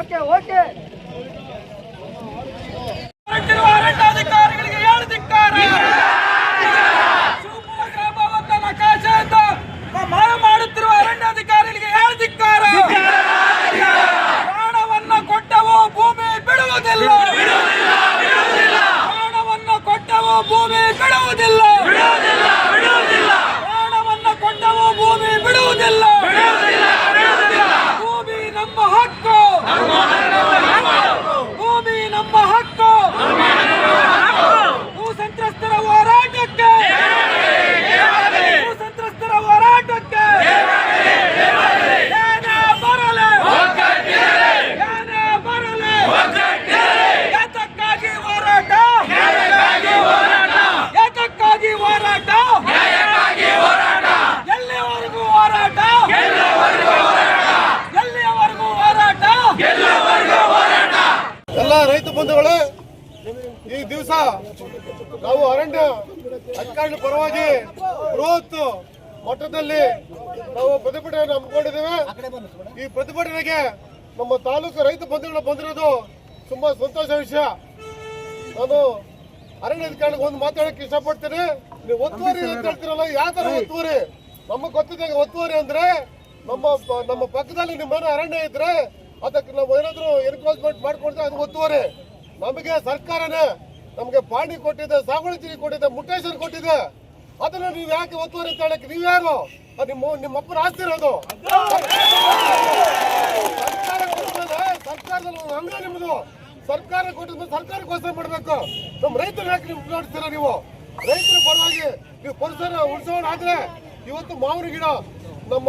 Okay okay ಹೋರಾಟ? ಸಂತ್ರಸ್ತರ ಹೋರಾಟಕ್ಕೆ ಎಲ್ಲ ರೈತ ಬಂಧುಗಳೇ ಈ ದಿವಸ ನಾವು ಅರಣ್ಯ ಅಧಿಕಾರಿ ಪರವಾಗಿ ಬೃಹತ್ ಮಟ್ಟದಲ್ಲಿ ನಾವು ಪ್ರತಿಭಟನೆಯನ್ನು ಹಮ್ಮಿಕೊಂಡಿದ್ದೇವೆ. ಈ ಪ್ರತಿಭಟನೆಗೆ ನಮ್ಮ ತಾಲೂಕು ರೈತ ಬಂಧುಗಳು ಬಂದಿರೋದು ತುಂಬಾ ಸಂತೋಷ ವಿಷಯ. ನಾನು ಅರಣ್ಯ ಅಧಿಕಾರಿಗೆ ಒಂದು ಮಾತಾಡಕ್ಕೆ ಇಷ್ಟಪಡ್ತೀನಿ. ನೀವು ಒತ್ತುವರಿ ಅಂತ ಹೇಳ್ತೀರಲ್ಲ ಯಾವ ತರ ಒತ್ತುವರಿ? ನಮಗೆ ಗೊತ್ತಿದ್ದಾಗ ಒತ್ತುವರಿ ಅಂದ್ರೆ ನಮ್ಮ ನಮ್ಮ ಪಕ್ಕದಲ್ಲಿ ನಿಮ್ಮ ಮನೆ ಅರಣ್ಯ ಇದ್ರೆ ಅದಕ್ಕೆ ನಾವು ಏನಾದ್ರು ಎನ್ಕ್ರೋಚ್ಮೆಂಟ್ ಮಾಡ್ಕೊಂಡ್ರೆ ಅದು ಒತ್ತುವರಿ. ನಮಗೆ ಸರ್ಕಾರನೇ ನಮಗೆ ಪಾಣಿ ಕೊಟ್ಟಿದೆ ಸಾಗುವಳಿ ಕೊಟ್ಟಿದೆ ಮುಟ್ಟೇಶ್ವರ್ ಕೊಟ್ಟಿದೆ. ಅದನ್ನ ನೀವು ಯಾಕೆ ಒತ್ತುವರಿ ತಾಳಕ್ಕೆ ನೀವು ಯಾರು? ನಿಮ್ಮ ನಿಮ್ಮಪ್ಪನ ಆಸ್ತಿ ಇರೋದು. ಸರ್ಕಾರದಲ್ಲಿ ಒಂದು ನಿಮ್ಮದು ಸರ್ಕಾರ ಕೊಟ್ಟಿದ್ದು ಸರ್ಕಾರಕ್ಕೋಸ್ಕರ ಮಾಡಬೇಕು. ನಮ್ಮ ರೈತರು ಯಾಕೆ ನೀವು ನೋಡ್ತೀರ ನೀವು? ರೈತರ ಪರವಾಗಿ ನೀವು ಪರಿಸರ ಉಳಿಸೋಣ ಆದ್ರೆ ಇವತ್ತು ಮಾವಿನ ಗಿಡ ನಮ್ಮ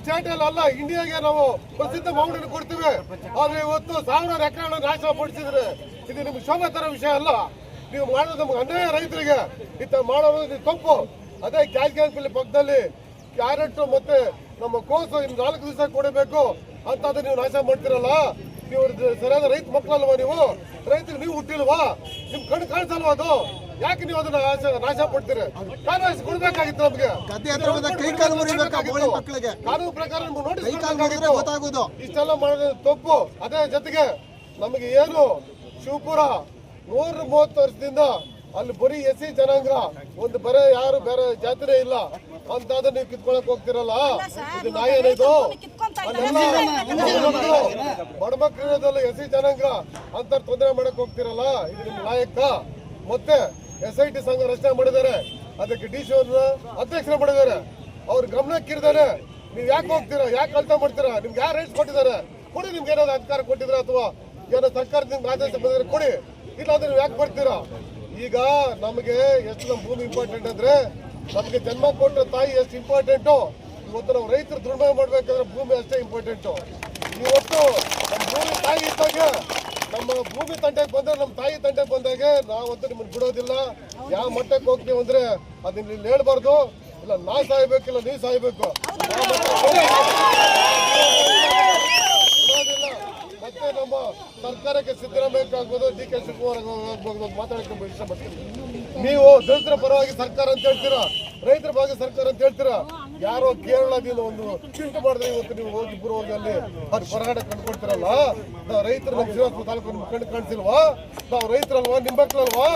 ಸ್ಟೇಟ್ ಅಲ್ಲಿ ಅಲ್ಲ ಇಂಡಿಯಾಗೆ ನಾವು ಪ್ರಸಿದ್ಧ ಮಾವಿನ ಕೊಡ್ತೀವಿ. ಆದ್ರೆ ಇವತ್ತು ಸಾವಿರಾರು ಎಕರೆ ನಾಶ ಪಡಿಸಿದ್ರೆ ಇದು ನಿಮ್ಗೆ ಶೋಭೆ ತರ ವಿಷಯ ಅಲ್ಲ. ನೀವು ಮಾಡೋದು ನಮ್ಗೆ ಅನ್ಯಾಯ ರೈತರಿಗೆ ಇತ್ತ ಮಾಡೋದು ಇದು ತಪ್ಪು. ಅದೇ ಕ್ಯಾಲ್ಕ್ಯಾನ್ಪಲ್ಲಿ ಪಕ್ಕದಲ್ಲಿ ಕ್ಯಾರೆಟ್ ಮತ್ತೆ ನಮ್ಮ ಕೋಸು ಇನ್ನು ನಾಲ್ಕು ದಿವಸ ಕೊಡಬೇಕು ಅಂತ ಅದನ್ನ ನೀವು ನಾಶ ಮಾಡ್ತಿರಲ್ಲ. ನೀವು ಸರಿಯಾದ ರೈತ ಮಕ್ಕಳಲ್ವಾ ನೀವು? ರೈತರಿಗೆ ನೀವು ಹುಟ್ಟಿಲ್ವಾ? ನಿಮ್ ಕಣ್ಣು ಕಾಣಿಸಲ್ವಾ ಅದು? ಯಾಕೆ ನೀವು ಅದನ್ನ ನಾಶ ಪಡ್ತೀರಿ ಕಾನೂನು ಕೊಡ್ಬೇಕಾಗಿತ್ತು ನಮ್ಗೆ. ಕಾನೂನು ಪ್ರಕಾರ ನೋಟಿಸ್ ಇಷ್ಟೆಲ್ಲ ಮಾಡೋದು ತಪ್ಪು. ಅದೇ ಜೊತೆಗೆ ನಮಗೆ ಏನು ಶಿವಪುರ ನೂರ ಮೂವತ್ತು ವರ್ಷದಿಂದ ಅಲ್ಲಿ ಬರೀ ಎಸಿ ಜನಾಂಗ ಒಂದು ಬರೇ ಯಾರು ಬೇರೆ ಜಾತ್ರೆ ಇಲ್ಲ. ಅಂತ ಅದನ್ನ ನೀವು ಕಿತ್ಕೊಳಕ್ ಹೋಗ್ತಿರಲ್ಲ? ಇದು ನಾಯಿ ಏನಿದು? ಅಲ್ಲೆಲ್ಲ ಎಸಿ ಜನಾಂಗ ಅಂತ ತೊಂದರೆ ಮಾಡಕ್ ಹೋಗ್ತಿರಲ್ಲ? ಇದು ನಿಮ್ ನಾಯಕ. ಮತ್ತೆ ಎಸ್ ಐ ಟಿ ಸಂಘ ರಚನೆ ಮಾಡಿದ್ದಾರೆ. ಅದಕ್ಕೆ ಡಿ ಸಿ ಅವ್ರನ್ನ ಅಧ್ಯಕ್ಷರ ಮಾಡಿದ್ದಾರೆ. ಅವ್ರ ಗಮನಕ್ಕಿರ್ದಾರೆ ನೀವ್ ಯಾಕೆ ಹೋಗ್ತೀರಾ? ಯಾಕೆ ಕಳ್ತ ಮಾಡ್ತೀರಾ? ನಿಮ್ಗೆ ಯಾರು ರೈಟ್ಸ್ ಕೊಟ್ಟಿದ್ದಾರೆ? ಕೊಡಿ ನಿಮ್ಗೆ ಏನಾದ್ರು ಅಧಿಕಾರ ಕೊಟ್ಟಿದ್ರ ಅಥವಾ ಏನೋ ಸರ್ಕಾರದಿಂದ ಆದೇಶ ಕೊಡಿ. ಇಲ್ಲ ಅಂದ್ರೆ ನೀವು ಯಾಕೆ ಬರ್ತೀರಾ? ಈಗ ನಮಗೆ ಎಷ್ಟು ನಮ್ಮ ಭೂಮಿ ಇಂಪಾರ್ಟೆಂಟ್ ಅಂದ್ರೆ ನಮಗೆ ಜನ್ಮ ಕೊಟ್ಟ ತಾಯಿ ಎಷ್ಟು ಇಂಪಾರ್ಟೆಂಟು ಇವತ್ತು ನಾವು ರೈತರು ದುಡಿಮೆ ಮಾಡ್ಬೇಕಂದ್ರೆ ಭೂಮಿ ಅಷ್ಟೇ ಇಂಪಾರ್ಟೆಂಟು ಇವತ್ತು ನಮ್ಮ ಭೂಮಿ ತಾಯಿ ಇದ್ದಾಗ, ನಮ್ಮ ಭೂಮಿ ತಂಡಕ್ಕೆ ಬಂದ್ರೆ ನಮ್ಮ ತಾಯಿ ತಂಟೆಗೆ ಬಂದಾಗ ನಾವಂತೂ ನಿಮ್ಗೆ ಬಿಡೋದಿಲ್ಲ. ಯಾವ ಮಟ್ಟಕ್ಕೆ ಹೋಗ್ತೀವಿ ಅಂದ್ರೆ ಅದನ್ನ ಇಲ್ಲಿ ಹೇಳ್ಬಾರ್ದು. ಇಲ್ಲ, ನಾ ಸಾಯ್ಬೇಕಿಲ್ಲ ನೀ ಸಾಯ್ಬೇಕು. ಮತ್ತೆ ನಮ್ಮ ಸರ್ಕಾರಕ್ಕೆ ಸಿದ್ದರಾಮಯ್ಯ ಡಿ ಕೆ ಶಿವಕುಮಾರ್ ಮಾತಾಡಕ್ಕೆ ಇಷ್ಟಪಡ್ತೀನಿ ನೀವು ದಲಿತರ ಪರವಾಗಿ ಸರ್ಕಾರ ಅಂತ ಹೇಳ್ತೀರಾ? ರೈತರ ಪರವಾಗಿ ಸರ್ಕಾರ ಅಂತ ಹೇಳ್ತೀರಾ? ಯಾರೋ ಕೇರಳದಿಂದ ಒಂದು ಚಿಂಟು ಮಾಡಿದ್ರೆ ಇವತ್ತು ನೀವು ಹೋಗಿ ಇಬ್ಬರು ಹೋಗಿ ಅಲ್ಲಿ ಅದು ಹೊರಗಡೆ ಕಂಡುಕೊಡ್ತೀರಲ್ಲ? ನಾವು ರೈತರ ನಮ್ಮ ತಾಲೂಕು ಕಣ್ಣು ಕಾಣಿಸಿಲ್ವಾ? ನಾವು ರೈತರಲ್ವಾ? ನಿಮ್ಮ ಮಕ್ಕಳಲ್ವಾ?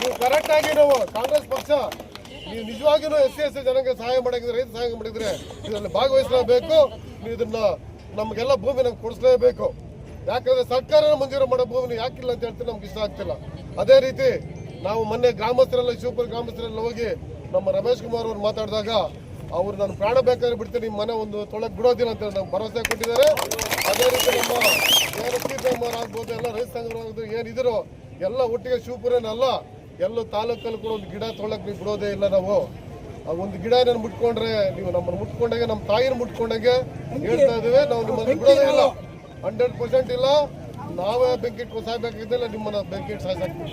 ನೀವು ಕರೆಕ್ಟ್ ಆಗಿ ನಾವು ಕಾಂಗ್ರೆಸ್ ಪಕ್ಷ, ನೀವು ನಿಜವಾಗಿಯೂ ಎಸ್ ಸಿ ಎಸ್ ಸಿ ಜನಕ್ಕೆ ಸಹಾಯ ಮಾಡಿದ್ರೆ, ರೈತ ಸಹಾಯ ಮಾಡಿದ್ರೆ ಇದರಲ್ಲಿ ಭಾಗವಹಿಸಲೇಬೇಕು. ನೀವು ಇದನ್ನ ನಮಗೆಲ್ಲ ಭೂಮಿ ನಮ್ಗೆ ಕೊಡಿಸಲೇಬೇಕು. ಯಾಕಂದ್ರೆ ಸರ್ಕಾರ ಮಂಜೂರು ಮಾಡೋ ಭೂಮಿ ಯಾಕಿಲ್ಲ ಅಂತ ಹೇಳ್ತಾರೆ ನಮ್ಗೆ ಇಷ್ಟ ಆಗ್ತಿಲ್ಲ. ಅದೇ ರೀತಿ ನಾವು ಮೊನ್ನೆ ಗ್ರಾಮಸ್ಥರೆಲ್ಲ, ಶಿವಪುರ ಗ್ರಾಮಸ್ಥರೆಲ್ಲ ಹೋಗಿ ನಮ್ಮ ರಮೇಶ್ ಕುಮಾರ್ ಅವ್ರು ಮಾತಾಡಿದಾಗ ಅವ್ರು ನಾನು ಪ್ರಾಣ ಬೇಕಾದ್ರೆ ಬಿಡ್ತೀನಿ, ನಿಮ್ಮ ಮನೆ ಒಂದು ತೊಳಕ್ ಬಿಡೋದಿಲ್ಲ ಅಂತ ನಮ್ಗೆ ಭರವಸೆ ಕೊಟ್ಟಿದ್ದಾರೆ. ಅದೇ ರೀತಿ ನಮ್ಮ ಸಿಪಿಎಂ ಆಗ್ಬೋದು, ಎಲ್ಲ ರೈತ ಸಂಘಗಳು ಏನಿದ್ರು ಎಲ್ಲ ಒಟ್ಟಿಗೆ ಶಿವಪುರನಲ್ಲ, ಎಲ್ಲ ತಾಲೂಕಲ್ಲಿ ಕೂಡ ಒಂದು ಗಿಡ ತೊಳಕ್ ನೀವು ಬಿಡೋದೇ ಇಲ್ಲ ನಾವು. ಒಂದು ಗಿಡ ನಾನು ಮುಟ್ಕೊಂಡ್ರೆ ನೀವು ನಮ್ಮನ್ನು ಮುಟ್ಕೊಂಡಾಗೆ, ನಮ್ಮ ತಾಯಿನ ಮುಟ್ಕೊಂಡಾಗೆ ಹೇಳ್ತಾ ಇದ್ದೀವಿ, ನಾವು ನಿಮ್ಮನ್ನು ಬಿಡೋದೇ ಇಲ್ಲ. ಹಂಡ್ರೆಡ್ ಪರ್ಸೆಂಟ್ ಇಲ್ಲ. ನಾವೇ ಬೆಂಕಿ ಇಟ್ಕೊಂಡು ಸಾಯ್ಬೇಕಿದ್ದಿಲ್ಲ ನಿಮ್ಮನ್ನ ಬೆಂಕಿ ಇಟ್ಟು ಸಾಯ್ಸಾಕ್ತೀವಿ.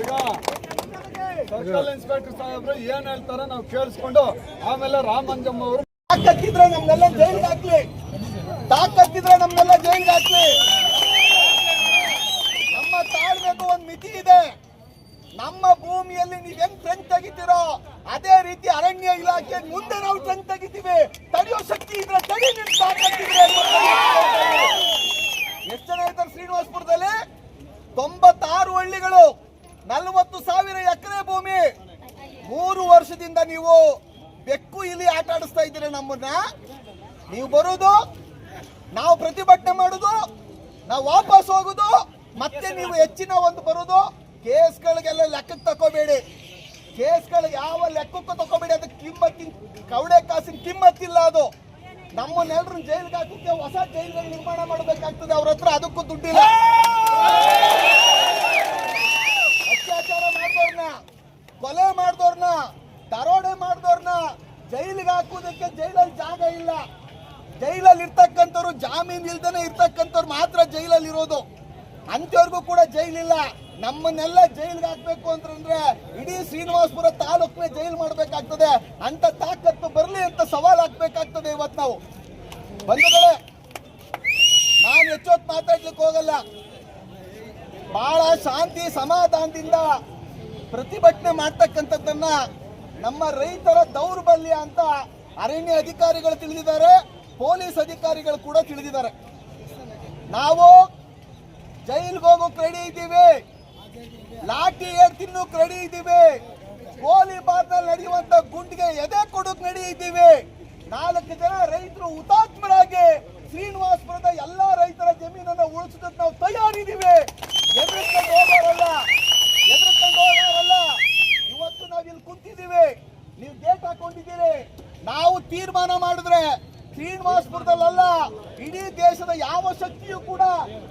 ಈಗ ಸರ್ಕಲ್ ಇನ್ಸ್ಪೆಕ್ಟರ್ ಸಾಹೇಬ್ರು ಏನ್ ಹೇಳ್ತಾರ ನಾವು ಕೇಳಿಸ್ಕೊಂಡು ಆಮೇಲೆ ರಾಮಂಜಮ್ಮ ಅವರು ತಾಕತ್ತಿದ್ರೆ ನಮ್ನೆಲ್ಲ ಜೈಲಿಗೆ ಹಾಕ್ಲಿ. ತಾಕತ್ತಿದ್ರೆ ನಮ್ನೆಲ್ಲ ಜೈಲಿಗೆ ಹಾಕ್ಲಿ. ನಮ್ಮ ತಾಳ್ಬೇಕು ಒಂದು ಮಿತಿ ಇದೆ. ನಮ್ಮ ಭೂಮಿಯಲ್ಲಿ ನೀವ್ ಹೆಂಗ್ ಟ್ರೆಂಚ್ ತೆಗಿತೀರೋ, ಅದೇ ರೀತಿ ಅರಣ್ಯ ಇಲಾಖೆ ಮುಂದೆ ನಾವು ಟ್ರೆಂಚ್ ತೆಗಿತೀವಿ. ತಡೆಯೋ ಶಕ್ತಿ ಇದ್ರೆ ತಡಿ ಎಷ್ಟು ಜನ ಇದ್ದಾರೆ ಶ್ರೀನಿವಾಸಪುರದಲ್ಲಿ, ತೊಂಬತ್ತಾರು ಹಳ್ಳಿಗಳು, ನಲವತ್ತು ಸಾವಿರ ಎಕರೆ ಭೂಮಿ. ಮೂರು ವರ್ಷದಿಂದ ನೀವು ಬೆಕ್ಕು ಇಲ್ಲಿ ಆಟ ಆಡಿಸ್ತಾ ಇದ್ದೀರಿ ನಮ್ಮನ್ನ. ನೀವು ಬರೋದು, ನಾವು ಪ್ರತಿಭಟನೆ ಮಾಡುದು, ನಾವು ವಾಪಸ್ ಹೋಗುದು, ಮತ್ತೆ ನೀವು ಹೆಚ್ಚಿನ ಒಂದು ಬರುದು. ಕೇಸ್ಗಳಿಗೆಲ್ಲ ಲೆಕ್ಕಕ್ಕೆ ತಕೋಬೇಡಿ ಕೇಸ್ಗಳು ಯಾವ ಲೆಕ್ಕಕ್ಕೂ ತಕೋಬೇಡಿ ಅದಕ್ಕೆ ಕಿಮ್ಮತ್ತಿನ, ಕವಡೆ ಕಾಸಿನ ಕಿಮ್ಮತ್ತಿಲ್ಲ ಅದು. ನಮ್ಮನ್ನೆಲ್ಲರೂ ಜೈಲಿಗೆ ಹಾಕೋಕ್ಕೆ ಹೊಸ ಜೈಲ್ಗಳು ನಿರ್ಮಾಣ ಮಾಡಬೇಕಾಗ್ತದೆ. ಅವ್ರ ಹತ್ರ ಅದಕ್ಕೂ ದುಡ್ಡಿಲ್ಲ. ಅತ್ಯಾಚಾರ ಮಾಡಿದವ್ರನ್ನ, ಕೊಲೆ ಮಾಡಿದವ್ರನ್ನ, ದರೋಡೆ ಮಾಡಿದವ್ರನ್ನ ಜೈಲಿಗೆ ಹಾಕುವುದಕ್ಕೆ ಜೈಲಲ್ಲಿ ಜಾಗ ಇಲ್ಲ. ಜೈಲಲ್ಲಿ ಇರ್ತಕ್ಕಂಥವ್ರು ಜಾಮೀನು ಇಲ್ದೇನೆ ಇರ್ತಕ್ಕಂಥವ್ರು ಮಾತ್ರ ಜೈಲಲ್ಲಿ ಇರೋದು. ಅಂಥವ್ರಿಗೂ ಕೂಡ ಜೈಲಿಲ್ಲ. ನಮ್ಮನ್ನೆಲ್ಲ ಜೈಲ್ಗೆ ಹಾಕ್ಬೇಕು ಅಂತಂದ್ರೆ ಇಡೀ ಶ್ರೀನಿವಾಸ್ಪುರ ತಾಲೂಕಿನ ಜೈಲ್ ಮಾಡಬೇಕಾಗ್ತದೆ. ಅಂತ ತಾಕತ್ತು ಬರಲಿ ಅಂತ ಸವಾಲ್ ಹಾಕ್ಬೇಕಾಗ್ತದೆ ಇವತ್ತು ನಾವು. ಬಂಧುಗಳೇ, ನಾನು ಹೆಚ್ಚೊತ್ತು ಮಾತಾಡ್ಲಿಕ್ಕೆ ಹೋಗಲ್ಲ. ಬಹಳ ಶಾಂತಿ ಸಮಾಧಾನದಿಂದ ಪ್ರತಿಭಟನೆ ಮಾಡ್ತಕ್ಕಂಥದ್ದನ್ನ ನಮ್ಮ ರೈತರ ದೌರ್ಬಲ್ಯ ಅಂತ ಅರಣ್ಯ ಅಧಿಕಾರಿಗಳು ತಿಳಿದಿದ್ದಾರೆ, ಪೊಲೀಸ್ ಅಧಿಕಾರಿಗಳು ಕೂಡ ತಿಳಿದಿದ್ದಾರೆ. ನಾವು ಜೈಲ್ಗೆ ಹೋಗೋಕ್ ರೆಡಿ ಇದ್ದೀವಿ. ಲಾಠಿ ಏರ್ತಿನ್ನು ರೆಡಿ ಇದ್ದೀವಿ. ಗೋಲಿ ಬಾರ್ನಲ್ಲಿ ನಡೆಯುವಂತ ಗುಂಡಿಗೆ ಎದೆ ಕೊಡಕ್ ನಡೆಯಿದ್ದೀವಿ ನಾಲ್ಕು ಜನ ರೈತರು ಹುತಾತ್ಮರಾಗಿ ಶ್ರೀನಿವಾಸಪುರದ ಎಲ್ಲಾ ರೈತರ ಜಮೀನನ್ನ ಉಳಿಸೋದಕ್ಕೆ ನಾವು ತಯಾರಿದ್ದೀವಿ. ಎದುರ್ಕೊಂಡು ಹೋಗೋರಲ್ಲ ಇವತ್ತು ನಾವು ಇಲ್ಲಿ ಕುಂತಿದ್ದೀವಿ. ನೀವು ಗೇಟ್ ಹಾಕೊಂಡಿದ್ದೀರಿ. ನಾವು ತೀರ್ಮಾನ ಮಾಡಿದ್ರೆ ಶ್ರೀನಿವಾಸಪುರದಲ್ಲ ಇಡೀ ದೇಶದ ಯಾವ ಶಕ್ತಿಯೂ ಕೂಡ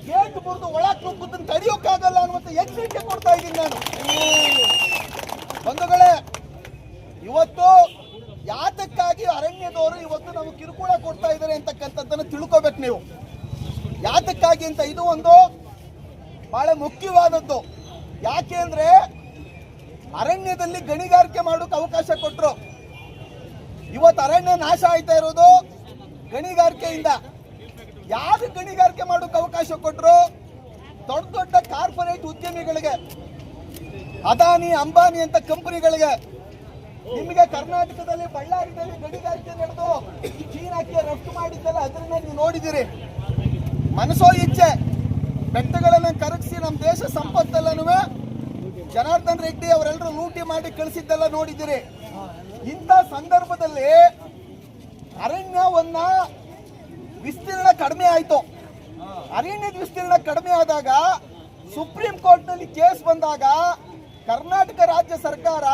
ಗೇಟ್ ಮುರಿದು ಒಳಕ್ ನುಗ್ಗುದನ್ನು ತಡೆಯೋಕ್ಕಾಗಲ್ಲ ಅನ್ನುವಂತ ಎಚ್ಚರಿಕೆ ಕೊಡ್ತಾ ಇದ್ದೀನಿ ನಾನು. ಬಂಧುಗಳೇ, ಇವತ್ತು ಯಾತಕ್ಕಾಗಿ ಅರಣ್ಯದವರು ಇವತ್ತು ನಮಗೆ ಕಿರುಕುಳ ಕೊಡ್ತಾ ಇದ್ದಾರೆ ಅಂತಕ್ಕಂಥದ್ದನ್ನು ತಿಳ್ಕೊಬೇಕು ನೀವು. ಯಾತಕ್ಕಾಗಿ ಅಂತ ಇದು ಒಂದು ಬಹಳ ಮುಖ್ಯವಾದದ್ದು. ಯಾಕೆ ಅಂದ್ರೆ ಅರಣ್ಯದಲ್ಲಿ ಗಣಿಗಾರಿಕೆ ಮಾಡೋಕೆ ಅವಕಾಶ ಕೊಟ್ಟರು ಇವತ್ತು ಅರಣ್ಯ ನಾಶ ಆಯ್ತಾ ಇರೋದು ಗಣಿಗಾರಿಕೆಯಿಂದ ಯಾರು ಗಣಿಗಾರಿಕೆ ಮಾಡೋಕೆ ಅವಕಾಶ ಕೊಟ್ಟರು ದೊಡ್ಡ ದೊಡ್ಡ ಕಾರ್ಪೊರೇಟ್ ಉದ್ಯಮಿಗಳಿಗೆ, ಅದಾನಿ, ಅಂಬಾನಿ ಅಂತ ಕಂಪನಿಗಳಿಗೆ. ನಿಮಗೆ ಕರ್ನಾಟಕದಲ್ಲಿ ಬಳ್ಳಾರಿಯಲ್ಲಿ ಗಣಿಗಾರಿಕೆ ನಡೆದು ಚೀನಾಕ್ಕೆ ರಫ್ತು ಮಾಡಿದ್ದೆಲ್ಲ ಅದನ್ನ ನೀವು ನೋಡಿದಿರಿ ಮನಸೋ ಇಚ್ಛೆ, ಬೆಟ್ಟಗಳನ್ನು ಕರಗಿಸಿ ನಮ್ಮ ದೇಶ ಸಂಪತ್ತೆಲ್ಲನೂ ಜನಾರ್ದನ್ ರೆಡ್ಡಿ ಅವರೆಲ್ಲರೂ ಲೂಟಿ ಮಾಡಿ ಕಳಿಸಿದ್ದೆಲ್ಲ ನೋಡಿದಿರಿ ಇಂಥ ಸಂದರ್ಭದಲ್ಲಿ ಅರಣ್ಯವನ್ನ ವಿಸ್ತೀರ್ಣ ಕಡಿಮೆ ಆಯ್ತು. ಅರಣ್ಯದ ವಿಸ್ತೀರ್ಣ ಕಡಿಮೆ ಆದಾಗ ಸುಪ್ರೀಂ ಕೋರ್ಟ್ನಲ್ಲಿ ಕೇಸ್ ಬಂದಾಗ ಕರ್ನಾಟಕ ರಾಜ್ಯ ಸರ್ಕಾರ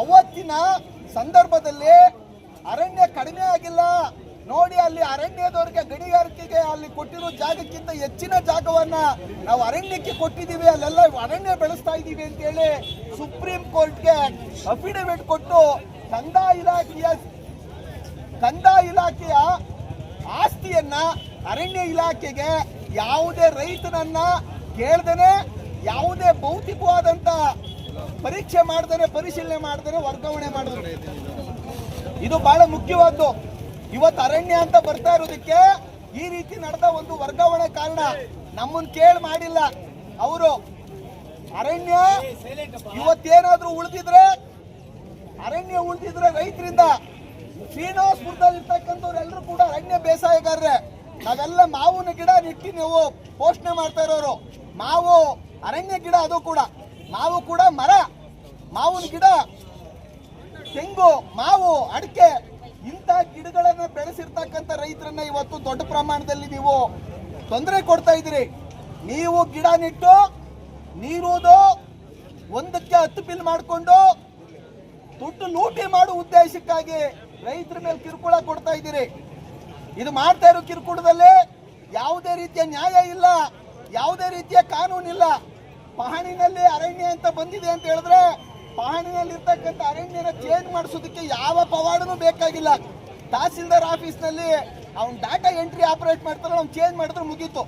ಅವತ್ತಿನ ಸಂದರ್ಭದಲ್ಲಿ ಅರಣ್ಯ ಕಡಿಮೆ ಆಗಿಲ್ಲ. ನೋಡಿ ಅಲ್ಲಿ ಅರಣ್ಯದವರಿಗೆ ಗಣಿಗಾರಿಕೆಗೆ ಅಲ್ಲಿ ಕೊಟ್ಟಿರೋ ಜಾಗಕ್ಕಿಂತ ಹೆಚ್ಚಿನ ಜಾಗವನ್ನ ನಾವು ಅರಣ್ಯಕ್ಕೆ ಕೊಟ್ಟಿದ್ದೀವಿ. ಅಲ್ಲೆಲ್ಲ ಅರಣ್ಯ ಬೆಳೆಸ್ತಾ ಇದ್ದೀವಿ ಅಂತ ಹೇಳಿ ಸುಪ್ರೀಂ ಕೋರ್ಟ್ಗೆ ಅಫಿಡವಿಟ್ ಕೊಟ್ಟು ಕಂದಾಯ ಇಲಾಖೆಯ ಕಂದಾಯ ಇಲಾಖೆಯ ಆಸ್ತಿಯನ್ನ ಅರಣ್ಯ ಇಲಾಖೆಗೆ ಯಾವುದೇ ರೈತನನ್ನ ಕೇಳ್ದೇನೆ, ಯಾವುದೇ ಭೌತಿಕವಾದಂತ ಪರೀಕ್ಷೆ ಮಾಡ್ದೇನೆ, ಪರಿಶೀಲನೆ ಮಾಡ್ದೇನೆ, ವರ್ಗಾವಣೆ ಮಾಡಿದ್ರು ಇದು ಬಹಳ ಮುಖ್ಯವಾದ್ದು. ಇವತ್ತು ಅರಣ್ಯ ಅಂತ ಬರ್ತಾ ಇರೋದಕ್ಕೆ ಈ ರೀತಿ ನಡೆದ ಒಂದು ವರ್ಗಾವಣೆ ಕಾರಣ ನಮ್ಮನ್ನು ಕೇಳಿ ಮಾಡಿಲ್ಲ. ಅವರು ಅರಣ್ಯ ಇವತ್ತೇನಾದ್ರೂ ಉಳಿದಿದ್ರೆ, ಅರಣ್ಯ ಉಳಿದಿದ್ರೆ ರೈತರಿಂದ ಶ್ರೀನಿವಾಸಪುರದಲ್ಲಿ ಇರ್ತಕ್ಕಂಥವ್ರು ಎಲ್ಲರೂ ಕೂಡ ಅರಣ್ಯ ಬೇಸಾಯಗಾರರೇ. ನಾವೆಲ್ಲ ಮಾವಿನ ಗಿಡ ನೆಟ್ಟಿ ನೀವು ಪೋಷಣೆ ಮಾಡ್ತಾ ಇರೋರು ಮಾವು, ಅರಣ್ಯ ಗಿಡ ಅದು ಕೂಡ. ಮಾವು ಕೂಡ ಮರ, ಮಾವಿನ ಗಿಡ, ತೆಂಗು, ಮಾವು, ಅಡಿಕೆ, ಇಂಥ ಗಿಡಗಳನ್ನು ಬೆಳೆಸಿರ್ತಕ್ಕಂಥ ರೈತರನ್ನ ಇವತ್ತು ದೊಡ್ಡ ಪ್ರಮಾಣದಲ್ಲಿ ನೀವು ತೊಂದರೆ ಕೊಡ್ತಾ ಇದ್ದೀರಿ. ನೀವು ಗಿಡ ನೆಟ್ಟು ನೀರುವುದು ಒಂದಕ್ಕೆ ಹತ್ತು ಬಿಲ್ ಮಾಡಿಕೊಂಡು, ದುಡ್ಡು ಲೂಟಿ ಮಾಡುವ ಉದ್ದೇಶಕ್ಕಾಗಿ ರೈತರ ಮೇಲೆ ಕಿರುಕುಳ ಕೊಡ್ತಾ ಇದ್ದೀರಿ. ಇದು ಮಾಡ್ತಾ ಇರೋ ಕಿರುಕುಳದಲ್ಲಿ ಯಾವುದೇ ರೀತಿಯ ನ್ಯಾಯ ಇಲ್ಲ, ಯಾವುದೇ ರೀತಿಯ ಕಾನೂನಿಲ್ಲ ಪಹಣಿನಲ್ಲಿ ಅರಣ್ಯ ಅಂತ ಬಂದಿದೆ ಅಂತ ಹೇಳಿದ್ರೆ ಪಹಣಿನಲ್ಲಿ ಇರ್ತಕ್ಕಂಥ ಅರಣ್ಯನ ಚೇಂಜ್ ಮಾಡಿಸೋದಕ್ಕೆ ಯಾವ ಪವಾಡನೂ ಬೇಕಾಗಿಲ್ಲ. ತಹಸೀಲ್ದಾರ್ ಆಫೀಸ್ನಲ್ಲಿ ಅವನು ಡಾಟಾ ಎಂಟ್ರಿ ಆಪರೇಟ್ ಮಾಡ್ತಾರೆ ಅವ್ನು ಚೇಂಜ್ ಮಾಡಿದ್ರೆ ಮುಗೀತು.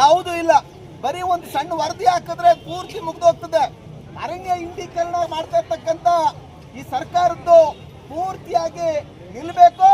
ಯಾವುದೂ ಇಲ್ಲ. ಬರೀ ಒಂದು ಸಣ್ಣ ವರದಿ ಹಾಕಿದ್ರೆ ಪೂರ್ತಿ ಮುಗ್ದೋಗ್ತದೆ. ಅರಣ್ಯ ಇಂಡೀಕರಣ ಮಾಡ್ತಾ ಇರ್ತಕ್ಕಂಥ ಈ ಸರ್ಕಾರದ್ದು ಪೂರ್ತಿಯಾಗಿ ನಿಲ್ಬೇಕು.